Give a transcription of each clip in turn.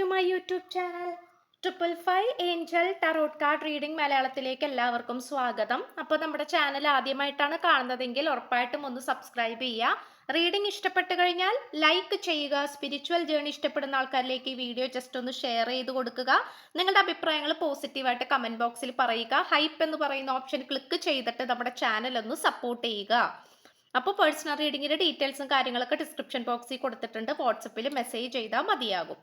To my YouTube channel triple five angel tarot card reading മലയാളത്തിലേക്ക് എല്ലാവർക്കും സ്വാഗതം. അപ്പോൾ നമ്മുടെ ചാനൽ ആദ്യമായിട്ടാണ് കാണുന്നതെങ്കിൽ ഉറപ്പായിട്ടും ഒന്ന് സബ്സ്ക്രൈബ് ചെയ്യുക. റീഡിംഗ് ഇഷ്ടപ്പെട്ട് കഴിഞ്ഞാൽ ലൈക്ക് ചെയ്യുക. സ്പിരിച്വൽ ജേണി ഇഷ്ടപ്പെടുന്ന ആൾക്കാരിലേക്ക് ഈ വീഡിയോ ജസ്റ്റ് ഒന്ന് ഷെയർ ചെയ്ത് കൊടുക്കുക. നിങ്ങളുടെ അഭിപ്രായങ്ങൾ പോസിറ്റീവായിട്ട് കമന്റ് ബോക്സിൽ പറയുക. ഹൈപ്പ് എന്ന് പറയുന്ന ഓപ്ഷൻ ക്ലിക്ക് ചെയ്തിട്ട് നമ്മുടെ ചാനൽ ഒന്ന് സപ്പോർട്ട് ചെയ്യുക. അപ്പോൾ പേഴ്സണൽ റീഡിങ്ങിന്റെ ഡീറ്റെയിൽസും കാര്യങ്ങളൊക്കെ ഡിസ്ക്രിപ്ഷൻ ബോക്സിൽ കൊടുത്തിട്ടുണ്ട്. വാട്സപ്പിൽ മെസ്സേജ് ചെയ്താൽ മതിയാകും.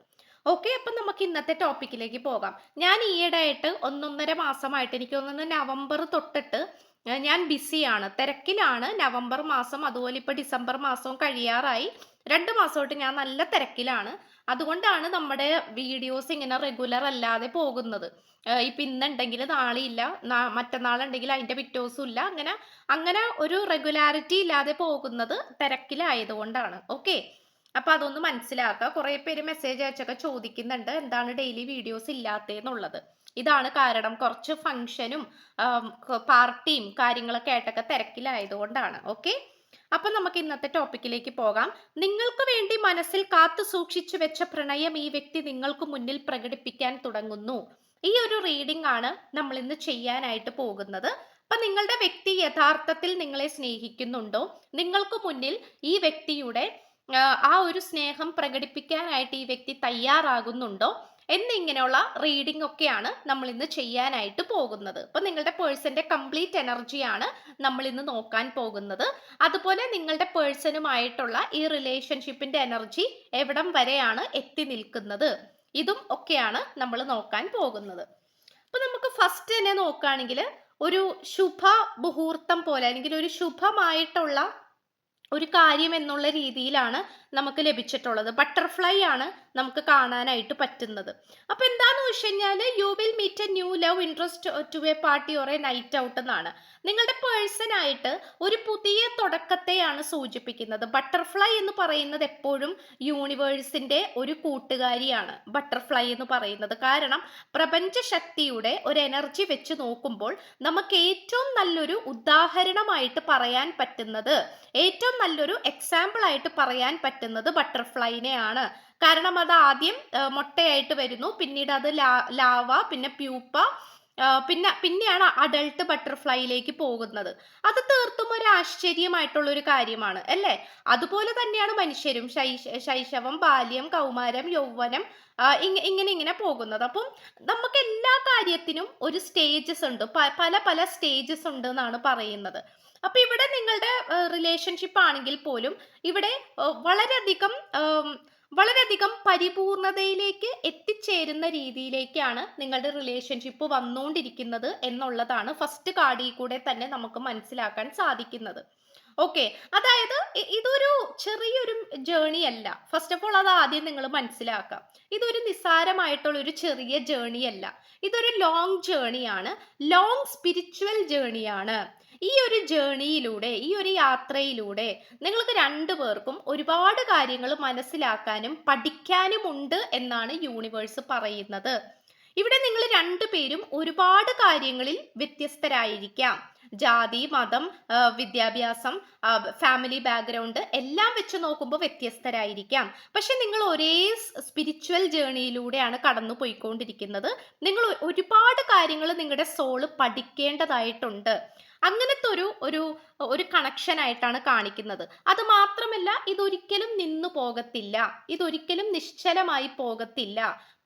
ഓക്കെ അപ്പം നമുക്ക് ഇന്നത്തെ ടോപ്പിക്കിലേക്ക് പോകാം. ഞാൻ ഈയിടെ ആയിട്ട് ഒന്നൊന്നര മാസമായിട്ട് എനിക്ക് തോന്നുന്നു നവംബർ തൊട്ടിട്ട് ഞാൻ ബിസിയാണ്. തിരക്കിലാണ്. നവംബർ മാസം അതുപോലെ ഇപ്പോൾ ഡിസംബർ മാസവും കഴിയാറായി. രണ്ട് മാസമായിട്ട് ഞാൻ നല്ല തിരക്കിലാണ്. അതുകൊണ്ടാണ് നമ്മുടെ വീഡിയോസ് ഇങ്ങനെ റെഗുലർ അല്ലാതെ പോകുന്നത്. ഇപ്പം ഇന്നുണ്ടെങ്കിൽ നാളെ ഇല്ല മറ്റന്നാളുണ്ടെങ്കിൽ അതിന്റെ പിറ്റേ ഇല്ല. അങ്ങനെ അങ്ങനെ ഒരു റെഗുലാരിറ്റി ഇല്ലാതെ പോകുന്നത് തിരക്കിലായതുകൊണ്ടാണ്. ഓക്കെ? അപ്പൊ അതൊന്ന് മനസ്സിലാക്കുക. കുറെ പേര് മെസ്സേജ് അയച്ചൊക്കെ ചോദിക്കുന്നുണ്ട്. എന്താണ് ഡെയിലി വീഡിയോസ് ഇല്ലാത്തതെന്നുള്ളത് ഇതാണ് കാരണം. കുറച്ച് ഫങ്ഷനും പാർട്ടിയും കാര്യങ്ങളൊക്കെ ആയിട്ടൊക്കെ തിരക്കിലായതുകൊണ്ടാണ്. ഓക്കെ അപ്പൊ നമുക്ക് ഇന്നത്തെ ടോപ്പിക്കിലേക്ക് പോകാം. നിങ്ങൾക്ക് വേണ്ടി മനസ്സിൽ കാത്തു സൂക്ഷിച്ചു വെച്ച പ്രണയം ഈ വ്യക്തി നിങ്ങൾക്ക് മുന്നിൽ പ്രകടിപ്പിക്കാൻ തുടങ്ങുന്നു. ഈ ഒരു റീഡിംഗ് ആണ് നമ്മൾ ഇന്ന് ചെയ്യാനായിട്ട് പോകുന്നത്. അപ്പൊ നിങ്ങളുടെ വ്യക്തി യഥാർത്ഥത്തിൽ നിങ്ങളെ സ്നേഹിക്കുന്നുണ്ടോ? നിങ്ങൾക്ക് മുന്നിൽ ഈ വ്യക്തിയുടെ ആ, ഒരു സ്നേഹം പ്രകടിപ്പിക്കാനായിട്ട് ഈ വ്യക്തി തയ്യാറാകുന്നുണ്ടോ? എന്നിങ്ങനെയുള്ള റീഡിംഗ് ഒക്കെയാണ് നമ്മൾ ഇന്ന് ചെയ്യാനായിട്ട് പോകുന്നത്. അപ്പൊ നിങ്ങളുടെ പേഴ്സന്റെ കംപ്ലീറ്റ് എനർജിയാണ് നമ്മൾ ഇന്ന് നോക്കാൻ പോകുന്നത്. അതുപോലെ നിങ്ങളുടെ പേഴ്സണുമായിട്ടുള്ള ഈ റിലേഷൻഷിപ്പിന്റെ എനർജി എവിടം വരെയാണ് എത്തി നിൽക്കുന്നത്? ഇതും ഒക്കെയാണ് നമ്മൾ നോക്കാൻ പോകുന്നത്. അപ്പൊ നമുക്ക് ഫസ്റ്റ് തന്നെ നോക്കുകയാണെങ്കിൽ ഒരു ശുഭ മുഹൂർത്തം പോലെ അല്ലെങ്കിൽ ഒരു ശുഭമായിട്ടുള്ള ഒരു കാര്യം എന്നുള്ള രീതിയിലാണ് നമുക്ക് ലഭിച്ചിട്ടുള്ളത്. ബട്ടർഫ്ലൈ ആണ് നമുക്ക് കാണാനായിട്ട് പറ്റുന്നത്. അപ്പൊ എന്താന്ന് വെച്ച് കഴിഞ്ഞാൽ you will meet a new love interest to a party or a night out എന്നാണ്. നിങ്ങളുടെ പേഴ്സണായിട്ട് ഒരു പുതിയ തുടക്കത്തെയാണ് സൂചിപ്പിക്കുന്നത്. ബട്ടർഫ്ലൈ എന്ന് പറയുന്നത് എപ്പോഴും യൂണിവേഴ്സിന്റെ ഒരു കൂട്ടുകാരിയാണ്. ബട്ടർഫ്ലൈ എന്ന് പറയുന്നത്. കാരണം പ്രപഞ്ച ശക്തിയുടെ ഒരു എനർജി വെച്ച് നോക്കുമ്പോൾ നമുക്ക് ഏറ്റവും നല്ലൊരു ഉദാഹരണമായിട്ട് പറയാൻ പറ്റുന്നത് ഏറ്റവും നല്ലൊരു എക്സാമ്പിൾ ആയിട്ട് പറയാൻ പറ്റുന്നത് ബട്ടർഫ്ലൈനെയാണ് കാരണം അത് ആദ്യം മുട്ടയായിട്ട് വരുന്നു. പിന്നീട് അത് ലാവ പിന്നെ പ്യൂപ്പ പിന്നെ പിന്നെയാണ് അഡൾട്ട് ബട്ടർഫ്ലൈയിലേക്ക് പോകുന്നത്. അത് തീർത്തും ഒരു ആശ്ചര്യമായിട്ടുള്ള ഒരു കാര്യമാണ് അല്ലേ? അതുപോലെ തന്നെയാണ് മനുഷ്യരും ശൈശവം ബാല്യം കൗമാരം യൗവനം ഇങ്ങനെ ഇങ്ങനെ പോകുന്നത്. അപ്പം നമുക്ക് എല്ലാ കാര്യത്തിനും ഒരു സ്റ്റേജസ് ഉണ്ട്. പല പല സ്റ്റേജസ് ഉണ്ട് എന്നാണ് പറയുന്നത്. അപ്പൊ ഇവിടെ നിങ്ങളുടെ റിലേഷൻഷിപ്പ് ആണെങ്കിൽ പോലും ഇവിടെ വളരെയധികം വളരെയധികം പരിപൂർണതയിലേക്ക് എത്തിച്ചേരുന്ന രീതിയിലേക്കാണ് നിങ്ങളുടെ റിലേഷൻഷിപ്പ് വന്നുകൊണ്ടിരിക്കുന്നത് എന്നുള്ളതാണ് ഫസ്റ്റ് കാർഡിൽ കൂടെ തന്നെ നമുക്ക് മനസ്സിലാക്കാൻ സാധിക്കുന്നത്. ഓക്കെ അതായത് ഇതൊരു ചെറിയൊരു ജേണി അല്ല. ഫസ്റ്റ് ഓഫ് ഓൾ അത് ആദ്യം നിങ്ങൾ മനസ്സിലാക്കാം. ഇതൊരു നിസ്സാരമായിട്ടുള്ള ഒരു ചെറിയ ജേണി അല്ല. ഇതൊരു ലോങ് ജേണിയാണ് ലോങ് സ്പിരിച്വൽ ജേണിയാണ് ഈ ഒരു ജേണിയിലൂടെ ഈ ഒരു യാത്രയിലൂടെ നിങ്ങൾക്ക് രണ്ടു പേർക്കും ഒരുപാട് കാര്യങ്ങൾ മനസ്സിലാക്കാനും പഠിക്കാനും ഉണ്ട് എന്നാണ് യൂണിവേഴ്സ് പറയുന്നത്. ഇവിടെ നിങ്ങൾ രണ്ടുപേരും ഒരുപാട് കാര്യങ്ങളിൽ വ്യത്യസ്തരായിരിക്കാം. ജാതി മതം വിദ്യാഭ്യാസം ഫാമിലി ബാക്ക്ഗ്രൗണ്ട് എല്ലാം വെച്ച് നോക്കുമ്പോൾ വ്യത്യസ്തരായിരിക്കാം. പക്ഷെ നിങ്ങൾ ഒരേ സ്പിരിച്വൽ ജേണിയിലൂടെയാണ് കടന്നു പോയിക്കൊണ്ടിരിക്കുന്നത് നിങ്ങൾ ഒരുപാട് കാര്യങ്ങൾ നിങ്ങളുടെ സോൾ പഠിക്കേണ്ടതായിട്ടുണ്ട്. അങ്ങനത്തെ ഒരു ഒരു ഒരു കണക്ഷൻ ആയിട്ടാണ് കാണിക്കുന്നത്. അത് മാത്രമല്ല ഇതൊരിക്കലും നിന്നു പോകത്തില്ല. ഇതൊരിക്കലും നിശ്ചലമായി പോകത്തില്ല.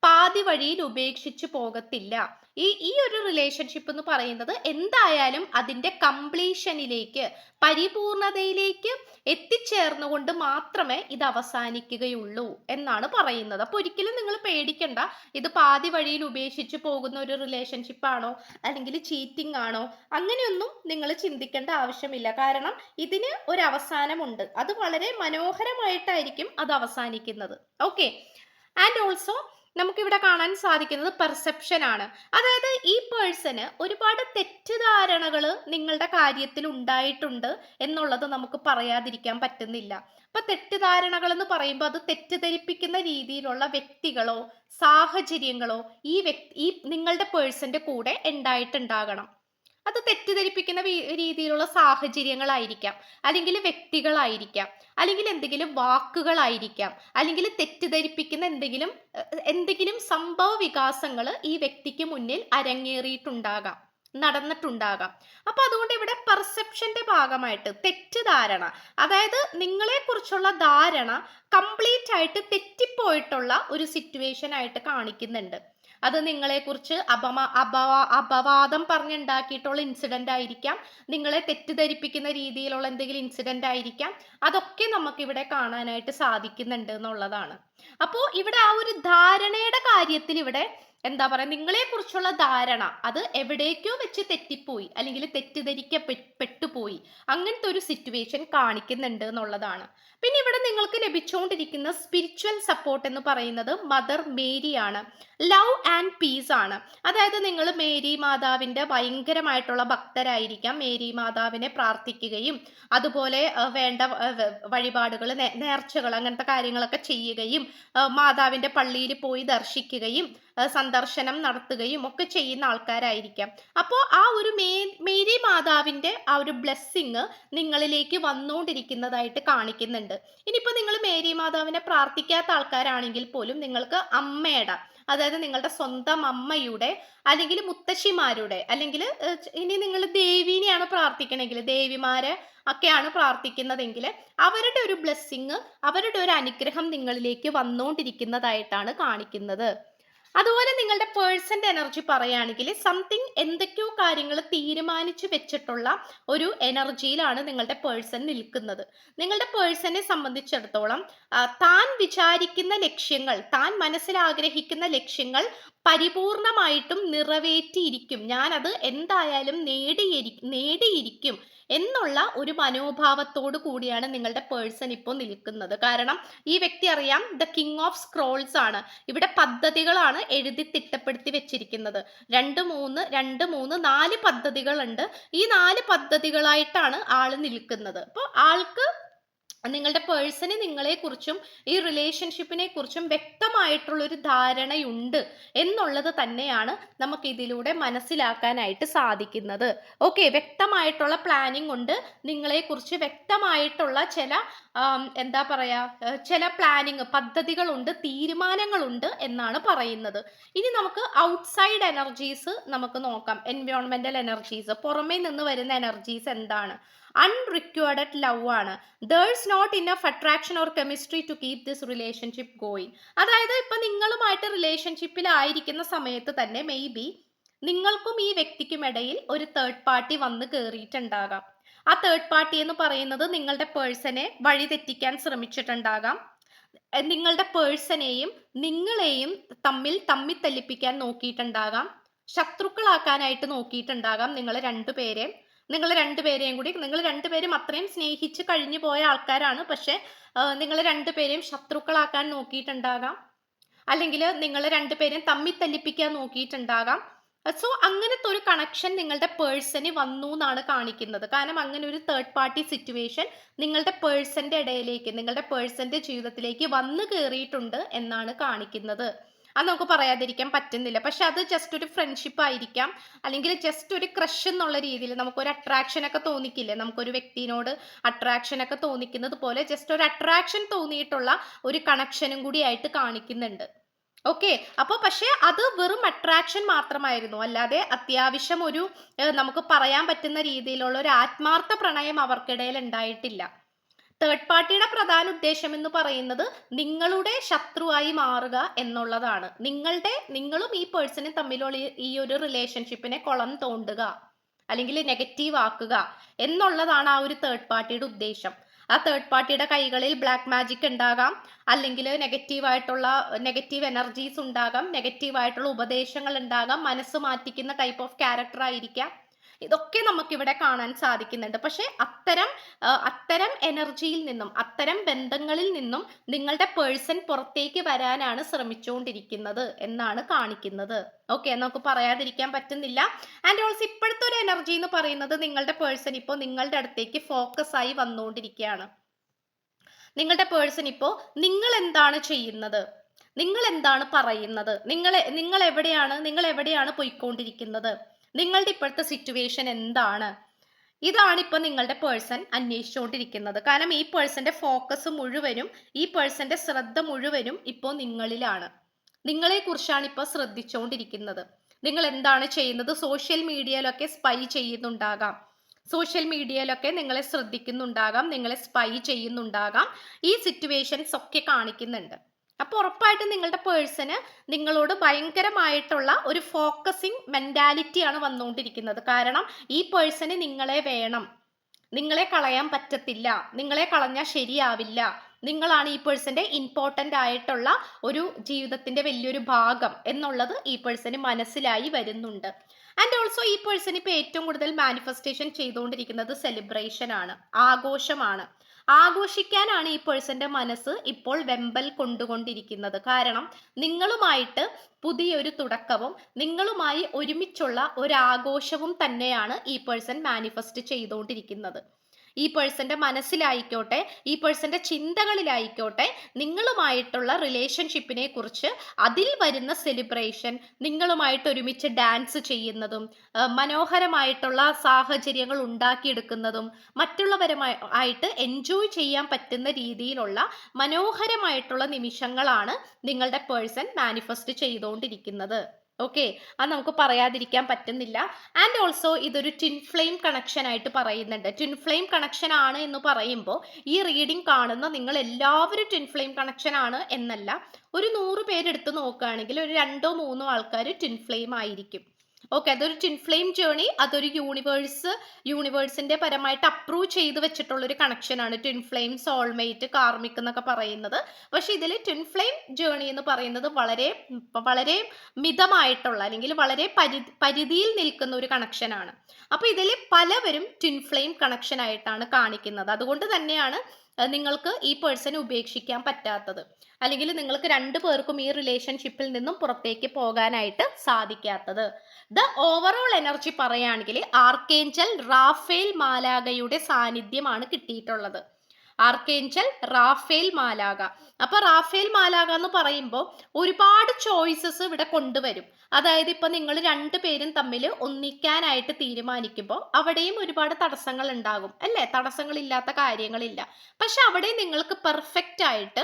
പാതി വഴിയിൽ ഉപേക്ഷിച്ചു പോകത്തില്ല. ഈ ഈ ഒരു റിലേഷൻഷിപ്പ് എന്ന് പറയുന്നത് എന്തായാലും അതിന്റെ കംപ്ലീഷനിലേക്ക് പരിപൂർണതയിലേക്ക് എത്തിച്ചേർന്നുകൊണ്ട് മാത്രമേ ഇത് അവസാനിക്കുകയുള്ളൂ എന്നാണ് പറയുന്നത്. അപ്പൊ ഒരിക്കലും നിങ്ങൾ പേടിക്കണ്ട. ഇത് പാതി വഴിയിൽ ഉപേക്ഷിച്ചു പോകുന്ന ഒരു റിലേഷൻഷിപ്പ് ആണോ? അല്ലെങ്കിൽ ചീറ്റിംഗ് ആണോ? അങ്ങനെയൊന്നും നിങ്ങൾ ചിന്തിക്കേണ്ട ആവശ്യമില്ല. കാരണം ഇതിന് ഒരു അവസാനമുണ്ട്. അത് വളരെ മനോഹരമായിട്ടായിരിക്കും അത് അവസാനിക്കുന്നത്. ഓക്കെ ആൻഡ് ഓൾസോ നമുക്കിവിടെ കാണാൻ സാധിക്കുന്നത് പെർസെപ്ഷൻ ആണ്. അതായത് ഈ പേഴ്സന് ഒരുപാട് തെറ്റിദ്ധാരണകൾ നിങ്ങളുടെ കാര്യത്തിൽ ഉണ്ടായിട്ടുണ്ട് എന്നുള്ളത് നമുക്ക് പറയാതിരിക്കാൻ പറ്റുന്നില്ല. അപ്പൊ തെറ്റിദ്ധാരണകൾ എന്ന് പറയുമ്പോൾ അത് തെറ്റിദ്ധരിപ്പിക്കുന്ന രീതിയിലുള്ള വ്യക്തികളോ സാഹചര്യങ്ങളോ ഈ വ്യക്തി ഈ നിങ്ങളുടെ പേഴ്സന്റെ കൂടെ ഉണ്ടായിട്ടുണ്ടാകണം. അത് തെറ്റിദ്ധരിപ്പിക്കുന്ന രീതിയിലുള്ള സാഹചര്യങ്ങളായിരിക്കാം. അല്ലെങ്കിൽ വ്യക്തികളായിരിക്കാം. അല്ലെങ്കിൽ എന്തെങ്കിലും വാക്കുകളായിരിക്കാം. അല്ലെങ്കിൽ തെറ്റിദ്ധരിപ്പിക്കുന്ന എന്തെങ്കിലും എന്തെങ്കിലും സംഭവ വികാസങ്ങൾ ഈ വ്യക്തിക്ക് മുന്നിൽ അരങ്ങേറിയിട്ടുണ്ടാകാം. നടന്നിട്ടുണ്ടാകാം. അപ്പൊ അതുകൊണ്ട് ഇവിടെ പെർസെപ്ഷന്റെ ഭാഗമായിട്ട് തെറ്റിദ്ധാരണ അതായത് നിങ്ങളെ കുറിച്ചുള്ള ധാരണ കംപ്ലീറ്റ് ആയിട്ട് തെറ്റിപ്പോയിട്ടുള്ള ഒരു സിറ്റുവേഷൻ ആയിട്ട് കാണിക്കുന്നുണ്ട്. അത് നിങ്ങളെക്കുറിച്ച് അപമ അപവാ അപവാദം പറഞ്ഞുണ്ടാക്കിയിട്ടുള്ള ഇൻസിഡന്റ് ആയിരിക്കാം. നിങ്ങളെ തെറ്റിദ്ധരിപ്പിക്കുന്ന രീതിയിലുള്ള എന്തെങ്കിലും ഇൻസിഡന്റ് ആയിരിക്കാം. അതൊക്കെ നമുക്കിവിടെ കാണാനായിട്ട് സാധിക്കുന്നുണ്ട് എന്നുള്ളതാണ്. അപ്പോൾ ഇവിടെ ആ ഒരു ധാരണയുടെ കാര്യത്തിൽ ഇവിടെ എന്താ പറയുക നിങ്ങളെക്കുറിച്ചുള്ള ധാരണ അത് എവിടേക്കോ വെച്ച് തെറ്റിപ്പോയി അല്ലെങ്കിൽ തെറ്റിദ്ധരിക്കപ്പെട്ടുപോയി അങ്ങനത്തെ ഒരു സിറ്റുവേഷൻ കാണിക്കുന്നുണ്ട് എന്നുള്ളതാണ്. പിന്നെ ഇവിടെ നിങ്ങൾക്ക് ലഭിച്ചുകൊണ്ടിരിക്കുന്ന സ്പിരിച്വൽ സപ്പോർട്ട് എന്ന് പറയുന്നത് മദർ മേരിയാണ് ലവ് ആൻഡ് പീസ് ആണ്. അതായത് നിങ്ങൾ മേരി മാതാവിന്റെ ഭയങ്കരമായിട്ടുള്ള ഭക്തരായിരിക്കാം. മേരി മാതാവിനെ പ്രാർത്ഥിക്കുകയും അതുപോലെ വേണ്ട വഴിപാടുകൾ നേർച്ചകൾ അങ്ങനത്തെ കാര്യങ്ങളൊക്കെ ചെയ്യുകയും മാതാവിന്റെ പള്ളിയിൽ പോയി ദർശിക്കുകയും സന്ദർശനം നടത്തുകയും ഒക്കെ ചെയ്യുന്ന ആൾക്കാരായിരിക്കാം. അപ്പോൾ ആ ഒരു മേ മേരി മാതാവിന്റെ ആ ഒരു ബ്ലെസ്സിങ് നിങ്ങളിലേക്ക് വന്നുകൊണ്ടിരിക്കുന്നതായിട്ട് കാണിക്കുന്നുണ്ട്. ഇനിയിപ്പോൾ നിങ്ങൾ മേരി മാതാവിനെ പ്രാർത്ഥിക്കാത്ത ആൾക്കാരാണെങ്കിൽ പോലും നിങ്ങൾക്ക് അമ്മയുടെ അതായത് നിങ്ങളുടെ സ്വന്തം അമ്മയുടെ അല്ലെങ്കിൽ മുത്തശ്ശിമാരുടെ അല്ലെങ്കിൽ ഇനി നിങ്ങൾ ദേവീനെയാണ് പ്രാർത്ഥിക്കണമെങ്കിൽ ദേവിമാരെ ഒക്കെയാണ് പ്രാർത്ഥിക്കുന്നതെങ്കിൽ അവരുടെ ഒരു ബ്ലെസ്സിങ് അവരുടെ ഒരു അനുഗ്രഹം നിങ്ങളിലേക്ക് വന്നുകൊണ്ടിരിക്കുന്നതായിട്ടാണ് കാണിക്കുന്നത്. അതുപോലെ നിങ്ങളുടെ പേഴ്സന്റെ എനർജി പറയുകയാണെങ്കിൽ സംതിങ് എന്തൊക്കെയോ കാര്യങ്ങൾ തീരുമാനിച്ചു വെച്ചിട്ടുള്ള ഒരു എനർജിയിലാണ് നിങ്ങളുടെ പേഴ്സൺ നിൽക്കുന്നത്. നിങ്ങളുടെ പേഴ്സനെ സംബന്ധിച്ചിടത്തോളം താൻ വിചാരിക്കുന്ന ലക്ഷ്യങ്ങൾ താൻ മനസ്സിൽ ആഗ്രഹിക്കുന്ന ലക്ഷ്യങ്ങൾ പരിപൂർണമായിട്ടും നിറവേറ്റിയിരിക്കും. ഞാനത് എന്തായാലും നേടിയിരി നേടിയിരിക്കും. എന്നുള്ള ഒരു മനോഭാവത്തോടു കൂടിയാണ് നിങ്ങളുടെ പേഴ്സൺ ഇപ്പോൾ നിൽക്കുന്നത്. കാരണം ഈ വ്യക്തി അറിയാം ദ കിങ് ഓഫ് സ്ക്രോൾസ് ആണ്. ഇവിടെ പദ്ധതികളാണ് എഴുതി തിട്ടപ്പെടുത്തി വെച്ചിരിക്കുന്നത്. രണ്ട് മൂന്ന് രണ്ട് മൂന്ന് നാല് പദ്ധതികളുണ്ട്. ഈ നാല് പദ്ധതികളായിട്ടാണ് ആൾ നിൽക്കുന്നത്. അപ്പോൾ ആൾക്ക് നിങ്ങളുടെ പേഴ്സണെ നിങ്ങളെക്കുറിച്ചും ഈ റിലേഷൻഷിപ്പിനെ കുറിച്ചും വ്യക്തമായിട്ടുള്ളൊരു ധാരണയുണ്ട് എന്നുള്ളത് തന്നെയാണ് നമുക്ക് ഇതിലൂടെ മനസ്സിലാക്കാനായിട്ട് സാധിക്കുന്നത്. ഓക്കെ വ്യക്തമായിട്ടുള്ള പ്ലാനിങ് ഉണ്ട്. നിങ്ങളെക്കുറിച്ച് വ്യക്തമായിട്ടുള്ള ചില എന്താ പറയുക ചില പ്ലാനിങ് പദ്ധതികളുണ്ട് തീരുമാനങ്ങളുണ്ട് എന്നാണ് പറയുന്നത്. ഇനി നമുക്ക് ഔട്ട്സൈഡ് എനർജീസ് നമുക്ക് നോക്കാം. എൻവയോൺമെന്റൽ എനർജീസ് പുറമേ നിന്ന് വരുന്ന എനർജീസ് എന്താണ്? അൺറിക്വേർഡ് ലവ് ആണ്. There's not enough attraction or chemistry to keep this relationship going അതായത് ഇപ്പം നിങ്ങളുമായിട്ട് റിലേഷൻഷിപ്പിലായിരിക്കുന്ന സമയത്ത് തന്നെ മേ ബി നിങ്ങൾക്കും ഈ വ്യക്തിക്കും ഇടയിൽ ഒരു തേർഡ് പാർട്ടി വന്ന് കയറിയിട്ടുണ്ടാകാം ആ തേർഡ് പാർട്ടി എന്ന് പറയുന്നത് നിങ്ങളുടെ പേഴ്സണെ വഴി തെറ്റിക്കാൻ ശ്രമിച്ചിട്ടുണ്ടാകാം. നിങ്ങളുടെ പേഴ്സണെയും നിങ്ങളെയും തമ്മിൽ തമ്മിത്തല്ലിപ്പിക്കാൻ നോക്കിയിട്ടുണ്ടാകാം. ശത്രുക്കളാക്കാനായിട്ട് നോക്കിയിട്ടുണ്ടാകാം നിങ്ങൾ രണ്ടുപേരെ. നിങ്ങൾ രണ്ടുപേരെയും കൂടി നിങ്ങൾ രണ്ടുപേരും അത്രയും സ്നേഹിച്ച് കഴിഞ്ഞു പോയ ആൾക്കാരാണ്. പക്ഷെ നിങ്ങൾ രണ്ടുപേരെയും ശത്രുക്കളാക്കാൻ നോക്കിയിട്ടുണ്ടാകാം. അല്ലെങ്കിൽ നിങ്ങൾ രണ്ടുപേരെയും തമ്മി തല്ലിപ്പിക്കാൻ നോക്കിയിട്ടുണ്ടാകാം. സോ അങ്ങനത്തെ ഒരു കണക്ഷൻ നിങ്ങളുടെ പേഴ്സന് വന്നു എന്നാണ് കാണിക്കുന്നത്. കാരണം അങ്ങനെ ഒരു തേർഡ് പാർട്ടി സിറ്റുവേഷൻ നിങ്ങളുടെ പേഴ്സന്റെ ഇടയിലേക്ക് നിങ്ങളുടെ പേഴ്സന്റെ ജീവിതത്തിലേക്ക് വന്നു കയറിയിട്ടുണ്ട് എന്നാണ് കാണിക്കുന്നത്. അത് നമുക്ക് പറയാതിരിക്കാൻ പറ്റുന്നില്ല. പക്ഷെ അത് ജസ്റ്റ് ഒരു ഫ്രണ്ട്ഷിപ്പ് ആയിരിക്കാം. അല്ലെങ്കിൽ ജസ്റ്റ് ഒരു ക്രഷ് എന്നുള്ള രീതിയിൽ നമുക്കൊരു അട്രാക്ഷൻ ഒക്കെ തോന്നിക്കില്ലേ? നമുക്കൊരു വ്യക്തിനോട് അട്രാക്ഷൻ ഒക്കെ തോന്നിക്കുന്നത് പോലെ ജസ്റ്റ് ഒരു അട്രാക്ഷൻ തോന്നിയിട്ടുള്ള ഒരു കണക്ഷനും കൂടി ആയിട്ട് കാണിക്കുന്നുണ്ട്. ഓക്കെ അപ്പോൾ പക്ഷേ അത് വെറും അട്രാക്ഷൻ മാത്രമായിരുന്നു. അല്ലാതെ അത്യാവശ്യം ഒരു നമുക്ക് പറയാൻ പറ്റുന്ന രീതിയിലുള്ള ഒരു ആത്മാർത്ഥ പ്രണയം അവർക്കിടയിൽ ഉണ്ടായിട്ടില്ല. തേർഡ് പാർട്ടിയുടെ പ്രധാന ഉദ്ദേശം എന്ന് പറയുന്നത് നിങ്ങളുടെ ശത്രുവായി മാറുക എന്നുള്ളതാണ്. നിങ്ങളുടെ നിങ്ങളും ഈ പേഴ്സണും തമ്മിലുള്ള ഈ- ഒരു റിലേഷൻഷിപ്പിനെ കുളം തോണ്ടുക അല്ലെങ്കിൽ നെഗറ്റീവ് ആക്കുക എന്നുള്ളതാണ് ആ ഒരു തേർഡ് പാർട്ടിയുടെ ഉദ്ദേശം. ആ തേർഡ് പാർട്ടിയുടെ കൈകളിൽ ബ്ലാക്ക് മാജിക് ഉണ്ടാകാം അല്ലെങ്കിൽ നെഗറ്റീവ് ആയിട്ടുള്ള നെഗറ്റീവ് എനർജീസ് ഉണ്ടാകാം നെഗറ്റീവ് ആയിട്ടുള്ള ഉപദേശങ്ങൾ ഉണ്ടാകാം മനസ്സ് മാറ്റിക്കുന്ന ടൈപ്പ് ഓഫ് ക്യാരക്ടർ ആയിരിക്കാം. ഇതൊക്കെ നമുക്കിവിടെ കാണാൻ സാധിക്കുന്നുണ്ട്. പക്ഷെ അത്തരം അത്തരം എനർജിയിൽ നിന്നും അത്തരം ബന്ധങ്ങളിൽ നിന്നും നിങ്ങളുടെ പേഴ്സൺ പുറത്തേക്ക് വരാനാണ് ശ്രമിച്ചുകൊണ്ടിരിക്കുന്നത് എന്നാണ് കാണിക്കുന്നത്. ഓക്കെ നമുക്ക് പറയാതിരിക്കാൻ പറ്റുന്നില്ല. ആൻഡ് ഓൾസോ ഇപ്പോഴത്തെ ഒരു എനർജി എന്ന് പറയുന്നത് നിങ്ങളുടെ പേഴ്സൺ ഇപ്പോൾ നിങ്ങളുടെ അടുത്തേക്ക് ഫോക്കസ് ആയി വന്നുകൊണ്ടിരിക്കുകയാണ്. നിങ്ങളുടെ പേഴ്സൺ ഇപ്പോൾ നിങ്ങൾ എന്താണ് ചെയ്യുന്നത്? നിങ്ങൾ എന്താണ് പറയുന്നത്? നിങ്ങൾ നിങ്ങൾ എവിടെയാണ് നിങ്ങൾ എവിടെയാണ് പോയിക്കൊണ്ടിരിക്കുന്നത്? നിങ്ങളുടെ ഇപ്പോഴത്തെ സിറ്റുവേഷൻ എന്താണ്? ഇതാണ് ഇപ്പൊ നിങ്ങളുടെ പേഴ്സൺ അന്വേഷിച്ചുകൊണ്ടിരിക്കുന്നത്. കാരണം ഈ പേഴ്സന്റെ ഫോക്കസ് മുഴുവനും ഈ പേഴ്സന്റെ ശ്രദ്ധ മുഴുവനും ഇപ്പോൾ നിങ്ങളിലാണ്. നിങ്ങളെ കുറിച്ചാണ് ഇപ്പോൾ ശ്രദ്ധിച്ചുകൊണ്ടിരിക്കുന്നത്. നിങ്ങൾ എന്താണ് ചെയ്യുന്നത്? സോഷ്യൽ മീഡിയയിലൊക്കെ സ്പൈ ചെയ്യുന്നുണ്ടാകാം. സോഷ്യൽ മീഡിയയിലൊക്കെ നിങ്ങളെ ശ്രദ്ധിക്കുന്നുണ്ടാകാം. നിങ്ങളെ സ്പൈ ചെയ്യുന്നുണ്ടാകാം. ഈ സിറ്റുവേഷൻസ് ഒക്കെ കാണിക്കുന്നുണ്ട്. അപ്പോൾ ഉറപ്പായിട്ടും നിങ്ങളുടെ പേഴ്സന് നിങ്ങളോട് ഭയങ്കരമായിട്ടുള്ള ഒരു ഫോക്കസിങ് മെന്റാലിറ്റിയാണ് വന്നുകൊണ്ടിരിക്കുന്നത്. കാരണം ഈ പേഴ്സന് നിങ്ങളെ വേണം. നിങ്ങളെ കളയാൻ പറ്റത്തില്ല. നിങ്ങളെ കളഞ്ഞാൽ ശരിയാവില്ല. നിങ്ങളാണ് ഈ പേഴ്സന്റെ ഇമ്പോർട്ടന്റ് ആയിട്ടുള്ള ഒരു ജീവിതത്തിന്റെ വലിയൊരു ഭാഗം എന്നുള്ളത് ഈ പേഴ്സന് മനസ്സിലായി വരുന്നുണ്ട്. ആൻഡ് ഓൾസോ ഈ പേഴ്സൺ ഇപ്പോൾ ഏറ്റവും കൂടുതൽ മാനിഫെസ്റ്റേഷൻ ചെയ്തുകൊണ്ടിരിക്കുന്നത് സെലിബ്രേഷൻ ആണ്. ആഘോഷമാണ്. ആഘോഷിക്കാനാണ് ഈ പേഴ്സന്റെ മനസ്സ് ഇപ്പോൾ വെമ്പൽ കൊണ്ടുകൊണ്ടിരിക്കുന്നത്. കാരണം നിങ്ങളുമായിട്ട് പുതിയൊരു തുടക്കവും നിങ്ങളുമായി ഒരുമിച്ചുള്ള ഒരു ആഘോഷവും തന്നെയാണ് ഈ പേഴ്സൺ മാനിഫെസ്റ്റ് ചെയ്തുകൊണ്ടിരിക്കുന്നത്. ഈ പേഴ്സന്റെ മനസ്സിലായിക്കോട്ടെ ഈ പേഴ്സന്റെ ചിന്തകളിലായിക്കോട്ടെ നിങ്ങളുമായിട്ടുള്ള റിലേഷൻഷിപ്പിനെ കുറിച്ച് അതിൽ വരുന്ന സെലിബ്രേഷൻ നിങ്ങളുമായിട്ട് ഒരുമിച്ച് ഡാൻസ് ചെയ്യുന്നതും മനോഹരമായിട്ടുള്ള സാഹചര്യങ്ങൾ ഉണ്ടാക്കിയെടുക്കുന്നതും മറ്റുള്ളവരുമായി ആയിട്ട് എൻജോയ് ചെയ്യാൻ പറ്റുന്ന രീതിയിലുള്ള മനോഹരമായിട്ടുള്ള നിമിഷങ്ങളാണ് നിങ്ങളുടെ പേഴ്സൺ മാനിഫെസ്റ്റ് ചെയ്തുകൊണ്ടിരിക്കുന്നത്. ഓക്കെ അത് നമുക്ക് പറയാതിരിക്കാൻ പറ്റുന്നില്ല. ആൻഡ് ഓൾസോ ഇതൊരു ട്വിൻ ഫ്ലെയിം കണക്ഷൻ ആയിട്ട് പറയുന്നുണ്ട്. ട്വിൻ ഫ്ലെയിം കണക്ഷൻ ആണ് എന്ന് പറയുമ്പോൾ ഈ റീഡിംഗ് കാണുന്ന നിങ്ങൾ എല്ലാവരും ട്വിൻ ഫ്ലെയിം കണക്ഷൻ ആണ് എന്നല്ല. ഒരു നൂറ് പേരെടുത്ത് നോക്കുകയാണെങ്കിൽ ഒരു രണ്ടോ മൂന്നോ ആൾക്കാർ ട്വിൻ ഫ്ലെയിം ആയിരിക്കും. ഓക്കെ അതൊരു ടിൻഫ്ലെയിം ജേണി അതൊരു യൂണിവേഴ്സ് യൂണിവേഴ്സിന്റെ പരമായിട്ട് അപ്രൂവ് ചെയ്ത് വെച്ചിട്ടുള്ള ഒരു കണക്ഷനാണ് ട്വിൻ ഫ്ലെയിം സോൾമേറ്റ് കാർമിക് എന്നൊക്കെ പറയുന്നത്. പക്ഷെ ഇതിൽ ട്വിൻ ഫ്ലെയിം ജേണി എന്ന് പറയുന്നത് വളരെ വളരെ മിതമായിട്ടുള്ള അല്ലെങ്കിൽ വളരെ പരി പരിധിയിൽ നിൽക്കുന്ന ഒരു കണക്ഷനാണ് അപ്പൊ ഇതിൽ പലവരും ട്വിൻ ഫ്ലെയിം കണക്ഷൻ ആയിട്ടാണ് കാണിക്കുന്നത്. അതുകൊണ്ട് തന്നെയാണ് നിങ്ങൾക്ക് ഈ പേഴ്സണെ ഉപേക്ഷിക്കാൻ പറ്റാത്തത്. അല്ലെങ്കിൽ നിങ്ങൾക്ക് രണ്ടു പേർക്കും ഈ റിലേഷൻഷിപ്പിൽ നിന്നും പുറത്തേക്ക് പോകാനായിട്ട് സാധിക്കാത്തത്. ദ ഓവറോൾ എനർജി പറയുകയാണെങ്കിൽ ആർക്കേഞ്ചൽ റാഫേൽ മാലാഗയുടെ സാന്നിധ്യമാണ് കിട്ടിയിട്ടുള്ളത്. ആർക്കേഞ്ചൽ റാഫേൽ മാലാഗ. അപ്പൊ റാഫേൽ മാലാഗ എന്ന് പറയുമ്പോൾ ഒരുപാട് ചോയ്സസ് ഇവിടെ കൊണ്ടുവരും. അതായത് ഇപ്പൊ നിങ്ങൾ രണ്ടുപേരും തമ്മിൽ ഒന്നിക്കാനായിട്ട് തീരുമാനിക്കുമ്പോൾ അവിടെയും ഒരുപാട് തടസ്സങ്ങൾ ഉണ്ടാകും അല്ലേ? തടസ്സങ്ങളില്ലാത്ത കാര്യങ്ങളില്ല. പക്ഷെ അവിടെ നിങ്ങൾക്ക് പെർഫെക്റ്റ് ആയിട്ട്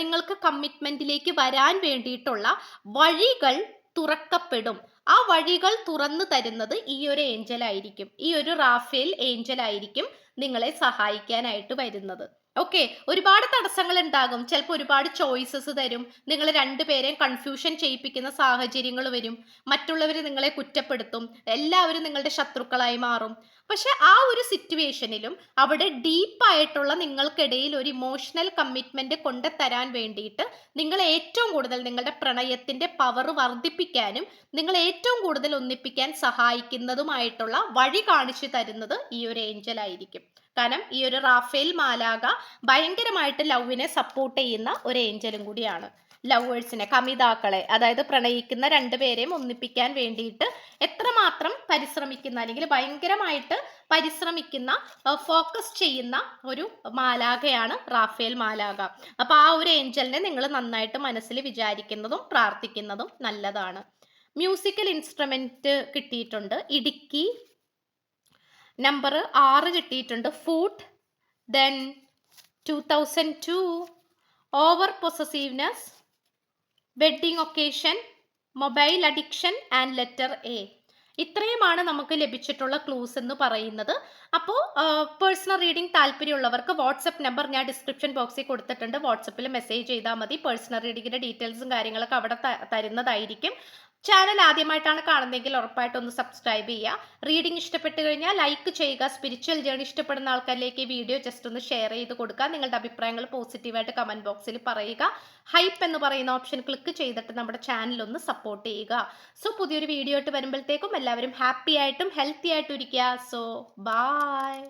നിങ്ങൾക്ക് കമ്മിറ്റ്മെന്റിലേക്ക് വരാൻ വേണ്ടിയിട്ടുള്ള വഴികൾ തുറക്കപ്പെടും. ആ വഴികൾ തുറന്നു തരുന്നത് ഈ ഒരു ഏഞ്ചൽ ആയിരിക്കും. ഈ ഒരു റാഫേൽ ഏഞ്ചൽ ആയിരിക്കും നിങ്ങളെ സഹായിക്കാനായിട്ട് വരുന്നത്. ഓക്കെ ഒരുപാട് തടസ്സങ്ങൾ ഉണ്ടാകും. ചിലപ്പോൾ ഒരുപാട് ചോയ്സസ് തരും. നിങ്ങൾ രണ്ടുപേരെയും കൺഫ്യൂഷൻ ചെയ്യിപ്പിക്കുന്ന സാഹചര്യങ്ങൾ വരും. മറ്റുള്ളവർ നിങ്ങളെ കുറ്റപ്പെടുത്തും. എല്ലാവരും നിങ്ങളുടെ ശത്രുക്കളായി മാറും. പക്ഷെ ആ ഒരു സിറ്റുവേഷനിലും അവിടെ ഡീപ്പായിട്ടുള്ള നിങ്ങൾക്കിടയിൽ ഒരു ഇമോഷണൽ കമ്മിറ്റ്മെന്റ് കൊണ്ടുതരാൻ വേണ്ടിയിട്ട് നിങ്ങൾ ഏറ്റവും കൂടുതൽ നിങ്ങളുടെ പ്രണയത്തിന്റെ പവർ വർദ്ധിപ്പിക്കാനും നിങ്ങൾ ഏറ്റവും കൂടുതൽ ഒന്നിപ്പിക്കാൻ സഹായിക്കുന്നതുമായിട്ടുള്ള വഴി കാണിച്ചു തരുന്നത് ഈ ഒരു ഏഞ്ചൽ ആയിരിക്കും. കാരണം ഈ ഒരു റാഫേൽ മാലാക ഭയങ്കരമായിട്ട് ലവിനെ സപ്പോർട്ട് ചെയ്യുന്ന ഒരു ഏഞ്ചലും കൂടിയാണ്. ലവേഴ്സിനെ കമിതാക്കളെ അതായത് പ്രണയിക്കുന്ന രണ്ടുപേരെയും ഒന്നിപ്പിക്കാൻ വേണ്ടിയിട്ട് എത്രമാത്രം പരിശ്രമിക്കുന്ന അല്ലെങ്കിൽ ഭയങ്കരമായിട്ട് പരിശ്രമിക്കുന്ന ഫോക്കസ് ചെയ്യുന്ന ഒരു മാലാകയാണ് റാഫേൽ മാലാക അപ്പോൾ ആ ഒരു ഏഞ്ചലിനെ നിങ്ങൾ നന്നായിട്ട് മനസ്സിൽ വിചാരിക്കുന്നതും പ്രാർത്ഥിക്കുന്നതും നല്ലതാണ്. മ്യൂസിക്കൽ ഇൻസ്ട്രുമെന്റ് കിട്ടിയിട്ടുണ്ട്. ഇടുക്കി. നമ്പർ ആറ് കിട്ടിയിട്ടുണ്ട്. Food then two thousand two over possessiveness wedding occasion mobile addiction and letter A. ഇത്രയുമാണ് നമുക്ക് ലഭിച്ചിട്ടുള്ള ക്ലൂസ് എന്ന് പറയുന്നത്. അപ്പോൾ പേഴ്സണൽ റീഡിംഗ് താല്പര്യമുള്ളവർക്ക് വാട്സപ്പ് നമ്പർ ഞാൻ ഡിസ്ക്രിപ്ഷൻ ബോക്സിൽ കൊടുത്തിട്ടുണ്ട്. വാട്സപ്പിൽ മെസ്സേജ് ചെയ്താൽ മതി. പേഴ്സണൽ റീഡിങ്ങിന്റെ ഡീറ്റെയിൽസും കാര്യങ്ങളൊക്കെ അവിടെ തരുന്നതായിരിക്കും. ചാനൽ ആദ്യമായിട്ടാണ് കാണുന്നതെങ്കിൽ ഉറപ്പായിട്ട് ഒന്ന് സബ്സ്ക്രൈബ് ചെയ്യുക. റീഡിംഗ് ഇഷ്ടപ്പെട്ടു കഴിഞ്ഞാൽ ലൈക്ക് ചെയ്യുക. സ്പിരിച്വൽ ജേണി ഇഷ്ടപ്പെടുന്ന ആൾക്കാരിലേക്ക് ഈ വീഡിയോ ജസ്റ്റ് ഒന്ന് ഷെയർ ചെയ്ത് കൊടുക്കുക. നിങ്ങളുടെ അഭിപ്രായങ്ങൾ പോസിറ്റീവായിട്ട് കമന്റ് ബോക്സിൽ പറയുക. ഹൈപ്പ് എന്ന് പറയുന്ന ഓപ്ഷൻ ക്ലിക്ക് ചെയ്തിട്ട് നമ്മുടെ ചാനൽ ഒന്ന് സപ്പോർട്ട് ചെയ്യുക. സോ പുതിയൊരു വീഡിയോ ആയിട്ട് വരുമ്പോഴത്തേക്കും എല്ലാവരും ഹാപ്പി ആയിട്ടും ഹെൽത്തി ആയിട്ടും ഇരിക്കുക. So bye